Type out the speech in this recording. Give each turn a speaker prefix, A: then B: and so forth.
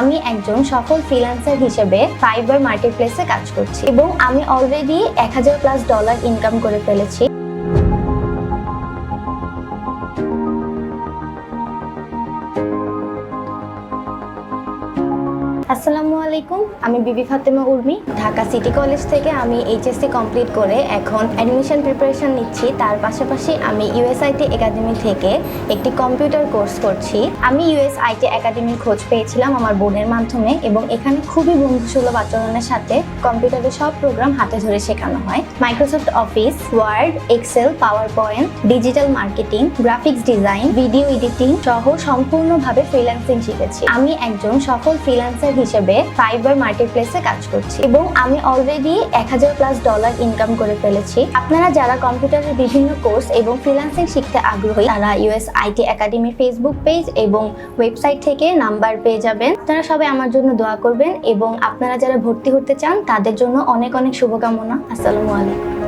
A: আমি একজন সফল ফ্রিল্যান্সার হিসেবে ফাইবার মার্কেটপ্লেসে কাজ করছি এবং আমি অলরেডি এক হাজার প্লাস ডলার ইনকাম করে ফেলেছি। আসসালামু আলাইকুম, আমি বিবি ফাতেমা উর্মি। ঢাকা সিটি কলেজ থেকে আমি এইচএসসি কমপ্লিট করে এখন অ্যাডমিশন প্রিপারেশন নিচ্ছি। তার পাশাপাশি আমি ইউএসআইটি একাডেমি থেকে একটি কম্পিউটার কোর্স করছি। আমি ইউএসআইটি একাডেমির খোঁজ পেয়েছিলাম আমার বোনের মাধ্যমে এবং এখানে খুবই বন্ধুসুলভ আচরণের সাথে কম্পিউটারের সব প্রোগ্রাম হাতে ধরে শেখানো হয়। Microsoft Office Word Excel PowerPoint digital marketing graphics design video editing সহ সম্পূর্ণভাবে ফ্রিল্যান্সিং শিখেছি। আমি একজন সফল ফ্রিল্যান্সার হিসেবে ফাইবার মার্কেটপ্লেসে কাজ করছি। এবং আমি অলরেডি এক হাজার প্লাস ডলার ইনকাম করে ফেলেছি। আপনারা যারা কম্পিউটারের বিভিন্ন কোর্স এবং ফ্রিল্যান্সিং শিখতে আগ্রহী, তারা ইউএস আইটি একাডেমির ফেসবুক পেজ এবং ওয়েবসাইট থেকে নাম্বার পেয়ে যাবেন। আপনারা সবাই আমার জন্য দোয়া করবেন এবং আপনারা যারা ভর্তি হতে চান, তাদের জন্য অনেক অনেক শুভকামনা। আসসালামু আলাইকুম।